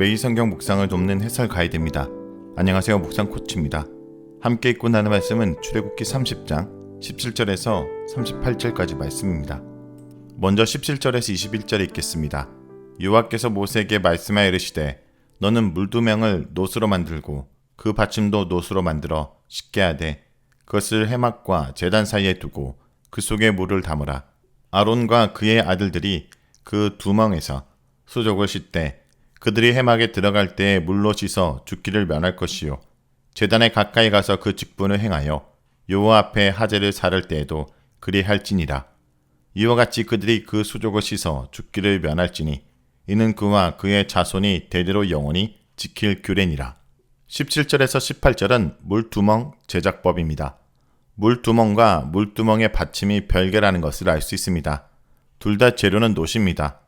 매일 성경 묵상을 돕는 해설 가이드입니다. 안녕하세요. 묵상 코치입니다. 함께 읽고 나는 말씀은 출애굽기 30장 17절에서 38절까지 말씀입니다. 먼저 17절에서 21절 읽겠습니다. 여호와께서 모세에게 말씀하여 이르시되 너는 물두명을 노스로 만들고 그 받침도 노스로 만들어 씻게 하되 그것을 해막과 제단 사이에 두고 그 속에 물을 담으라. 아론과 그의 아들들이 그 두멍에서 수족을 씻되 그들이 해막에 들어갈 때에 물로 씻어 죽기를 면할 것이요 제단에 가까이 가서 그 직분을 행하여 여호와 앞에 하제를 사를 때에도 그리 할지니라 이와 같이 그들이 그 수족을 씻어 죽기를 면할지니 이는 그와 그의 자손이 대대로 영원히 지킬 규례니라 17절에서 18절은 물두멍 제작법입니다. 물두멍과 물두멍의 받침이 별개라는 것을 알 수 있습니다. 둘 다 재료는 노십니다.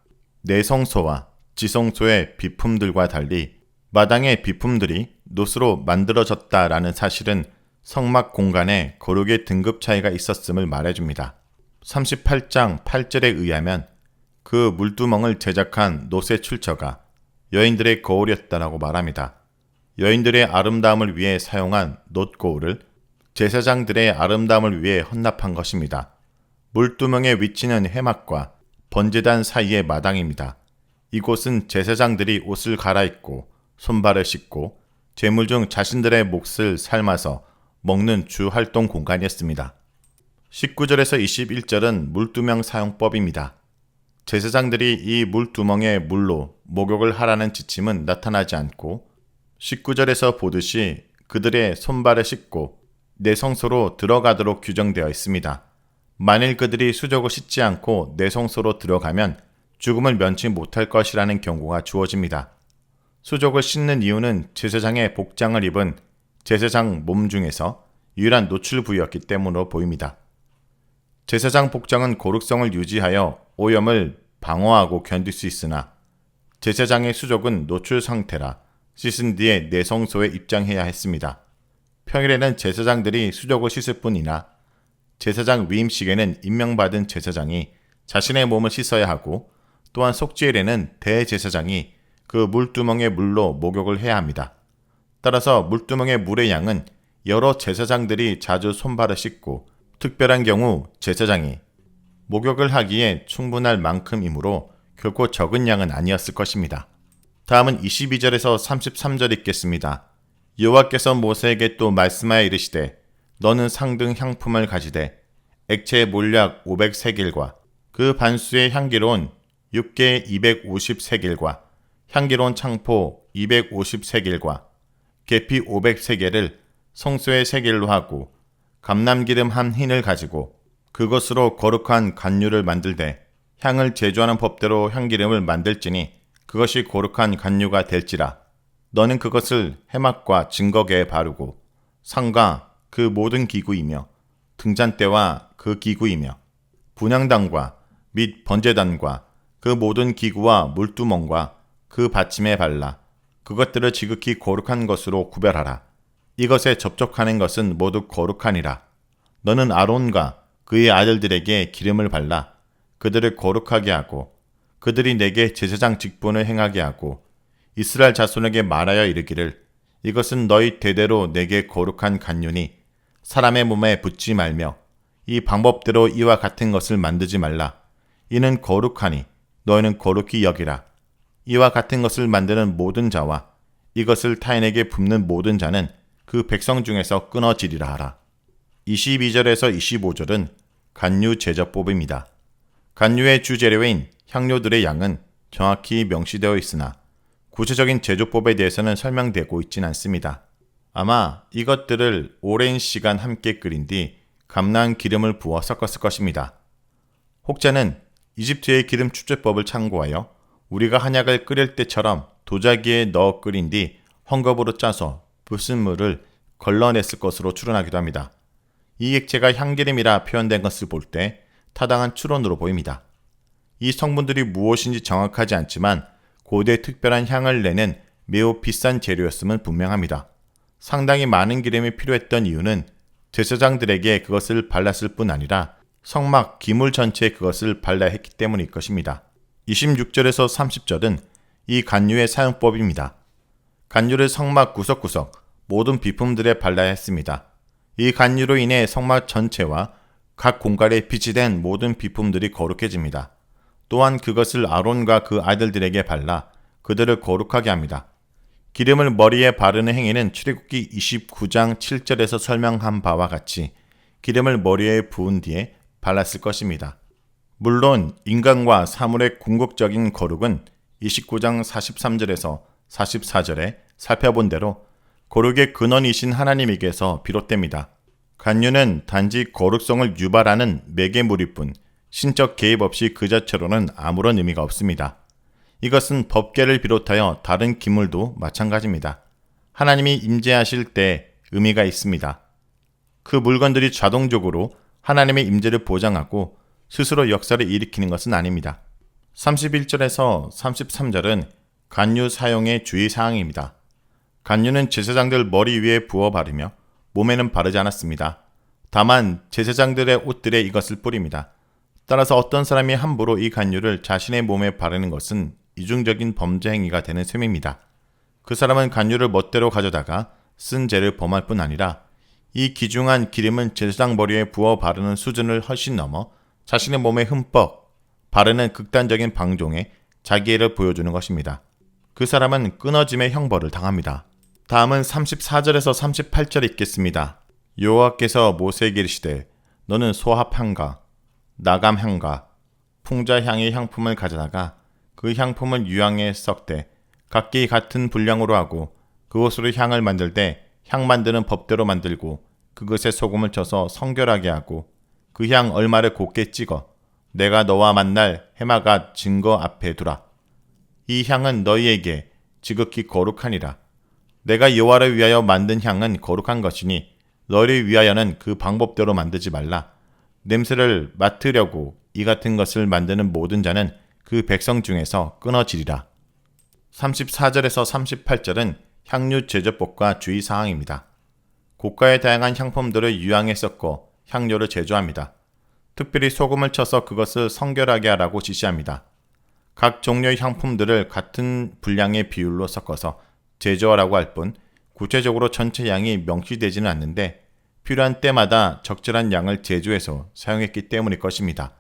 내성소와 지성소의 비품들과 달리 마당의 비품들이 노스로 만들어졌다라는 사실은 성막 공간에 거룩의 등급 차이가 있었음을 말해줍니다. 38장 8절에 의하면 그 물두멍을 제작한 노세 출처가 여인들의 거울이었다라고 말합니다. 여인들의 아름다움을 위해 사용한 놋 거울을 제사장들의 아름다움을 위해 헌납한 것입니다. 물두멍의 위치는 해막과 번제단 사이의 마당입니다. 이곳은 제사장들이 옷을 갈아입고 손발을 씻고 제물 중 자신들의 몫을 삶아서 먹는 주 활동 공간이었습니다. 19절에서 21절은 물두멍 사용법입니다. 제사장들이 이 물두멍에 물로 목욕을 하라는 지침은 나타나지 않고 19절에서 보듯이 그들의 손발을 씻고 내 성소로 들어가도록 규정되어 있습니다. 만일 그들이 수족을 씻지 않고 내 성소로 들어가면 죽음을 면치 못할 것이라는 경고가 주어집니다. 수족을 씻는 이유는 제사장의 복장을 입은 제사장 몸 중에서 유일한 노출 부위였기 때문으로 보입니다. 제사장 복장은 고룩성을 유지하여 오염을 방어하고 견딜 수 있으나 제사장의 수족은 노출 상태라 씻은 뒤에 내성소에 입장해야 했습니다. 평일에는 제사장들이 수족을 씻을 뿐이나 제사장 위임식에는 임명받은 제사장이 자신의 몸을 씻어야 하고 또한 속죄일에는 대제사장이 그 물두멍의 물로 목욕을 해야 합니다. 따라서 물두멍의 물의 양은 여러 제사장들이 자주 손발을 씻고 특별한 경우 제사장이 목욕을 하기에 충분할 만큼이므로 결코 적은 양은 아니었을 것입니다. 다음은 22절에서 33절 읽겠습니다. 여호와께서 모세에게 또 말씀하여 이르시되 너는 상등 향품을 가지되 액체 몰약 500세겔과 그 반수의 향기로운 육개 250세겔과 향기로운 창포 250세겔과 계피 500세겔을 성소의 세겔로 하고 감남기름 한 흰을 가지고 그것으로 거룩한 간류를 만들되 향을 제조하는 법대로 향기름을 만들지니 그것이 거룩한 간류가 될지라. 너는 그것을 해막과 증거계에 바르고 상과 그 모든 기구이며 등잔대와 그 기구이며 분향단과 및 번제단과 그 모든 기구와 물두멍과 그 받침에 발라 그것들을 지극히 거룩한 것으로 구별하라. 이것에 접촉하는 것은 모두 거룩하니라. 너는 아론과 그의 아들들에게 기름을 발라 그들을 거룩하게 하고 그들이 내게 제사장 직분을 행하게 하고 이스라엘 자손에게 말하여 이르기를 이것은 너희 대대로 내게 거룩한 간륜이 사람의 몸에 붙지 말며 이 방법대로 이와 같은 것을 만들지 말라. 이는 거룩하니 너희는 거룩히 여기라. 이와 같은 것을 만드는 모든 자와 이것을 타인에게 붓는 모든 자는 그 백성 중에서 끊어지리라 하라. 22절에서 25절은 간유 제접법입니다. 간유의 주재료인 향료들의 양은 정확히 명시되어 있으나 구체적인 제조법에 대해서는 설명되고 있진 않습니다. 아마 이것들을 오랜 시간 함께 끓인 뒤 감난 기름을 부어 섞었을 것입니다. 혹자는 이집트의 기름 축제법을 참고하여 우리가 한약을 끓일 때처럼 도자기에 넣어 끓인 뒤 헝겊으로 짜서 불순물을 걸러냈을 것으로 추론하기도 합니다. 이 액체가 향기름이라 표현된 것을 볼 때 타당한 추론으로 보입니다. 이 성분들이 무엇인지 정확하지 않지만 고대 특별한 향을 내는 매우 비싼 재료였음은 분명합니다. 상당히 많은 기름이 필요했던 이유는 제사장들에게 그것을 발랐을 뿐 아니라 성막 기물 전체에 그것을 발라야 했기 때문일 것입니다. 26절에서 30절은 이 간유의 사용법입니다. 간유를 성막 구석구석 모든 비품들에 발라야 했습니다. 이 간유로 인해 성막 전체와 각 공간에 비치된 모든 비품들이 거룩해집니다. 또한 그것을 아론과 그 아들들에게 발라 그들을 거룩하게 합니다. 기름을 머리에 바르는 행위는 출애굽기 29장 7절에서 설명한 바와 같이 기름을 머리에 부은 뒤에 발랐을 것입니다. 물론 인간과 사물의 궁극적인 거룩은 29장 43절에서 44절에 살펴본 대로 거룩의 근원이신 하나님에게서 비롯됩니다. 간유는 단지 거룩성을 유발하는 매개물일 뿐 신적 개입 없이 그 자체로는 아무런 의미가 없습니다. 이것은 법계를 비롯하여 다른 기물도 마찬가지입니다. 하나님이 임재하실 때 의미가 있습니다. 그 물건들이 자동적으로 하나님의 임재를 보장하고 스스로 역사를 일으키는 것은 아닙니다. 31절에서 33절은 간유 사용의 주의 사항입니다. 간유는 제사장들 머리 위에 부어 바르며 몸에는 바르지 않았습니다. 다만 제사장들의 옷들에 이것을 뿌립니다. 따라서 어떤 사람이 함부로 이 간유를 자신의 몸에 바르는 것은 이중적인 범죄 행위가 되는 셈입니다. 그 사람은 간유를 멋대로 가져다가 쓴 죄를 범할 뿐 아니라 이 기중한 기름은 제사장 머리에 부어 바르는 수준을 훨씬 넘어 자신의 몸에 흠뻑 바르는 극단적인 방종에 자기애를 보여주는 것입니다. 그 사람은 끊어짐의 형벌을 당합니다. 다음은 34절에서 38절 읽겠습니다. 여호와께서 모세에게 이르시되 너는 소합향과 나감향과 풍자향의 향품을 가져다가 그 향품을 유향에 썩되 각기 같은 분량으로 하고 그것으로 향을 만들 때 향 만드는 법대로 만들고 그것에 소금을 쳐서 성결하게 하고 그 향 얼마를 곱게 찍어 내가 너와 만날 해마가 증거 앞에 두라. 이 향은 너희에게 지극히 거룩하니라. 내가 여호와를 위하여 만든 향은 거룩한 것이니 너희를 위하여는 그 방법대로 만들지 말라. 냄새를 맡으려고 이 같은 것을 만드는 모든 자는 그 백성 중에서 끊어지리라. 34절에서 38절은 향유 제조법과 주의 사항입니다. 고가의 다양한 향품들을 유향에 섞어 향료를 제조합니다. 특별히 소금을 쳐서 그것을 성결하게 하라고 지시합니다. 각 종류의 향품들을 같은 분량의 비율로 섞어서 제조하라고 할 뿐 구체적으로 전체 양이 명시되지는 않는데 필요한 때마다 적절한 양을 제조해서 사용했기 때문일 것입니다.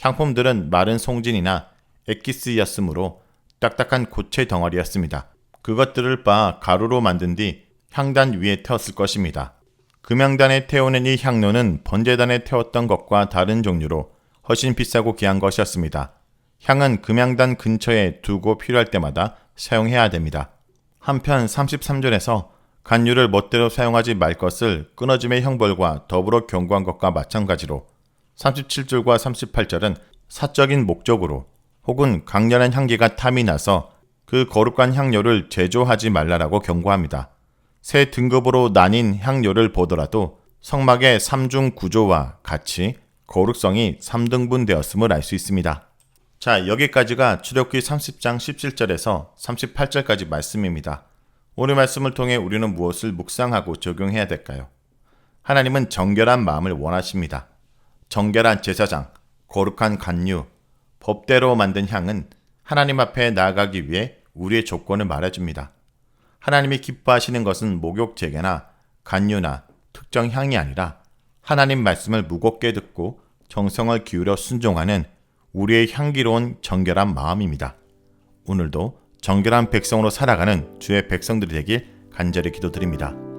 향품들은 마른 송진이나 엑기스였으므로 딱딱한 고체 덩어리였습니다. 그것들을 빻아 가루로 만든 뒤 향단 위에 태웠을 것입니다. 금양단에 태우는 이 향료는 번제단에 태웠던 것과 다른 종류로 훨씬 비싸고 귀한 것이었습니다. 향은 금양단 근처에 두고 필요할 때마다 사용해야 됩니다. 한편 33절에서 간유를 멋대로 사용하지 말 것을 끊어짐의 형벌과 더불어 경고한 것과 마찬가지로 37절과 38절은 사적인 목적으로 혹은 강렬한 향기가 탐이 나서 그 거룩한 향료를 제조하지 말라라고 경고합니다. 세 등급으로 나뉜 향료를 보더라도 성막의 3중 구조와 같이 거룩성이 3등분 되었음을 알 수 있습니다. 자, 여기까지가 출애굽기 30장 17절에서 38절까지 말씀입니다. 오늘 말씀을 통해 우리는 무엇을 묵상하고 적용해야 될까요? 하나님은 정결한 마음을 원하십니다. 정결한 제사장, 거룩한 간유, 법대로 만든 향은 하나님 앞에 나아가기 위해 우리의 조건을 말해줍니다. 하나님이 기뻐하시는 것은 목욕 제계나 간유나 특정 향이 아니라 하나님 말씀을 무겁게 듣고 정성을 기울여 순종하는 우리의 향기로운 정결한 마음입니다. 오늘도 정결한 백성으로 살아가는 주의 백성들이 되길 간절히 기도드립니다.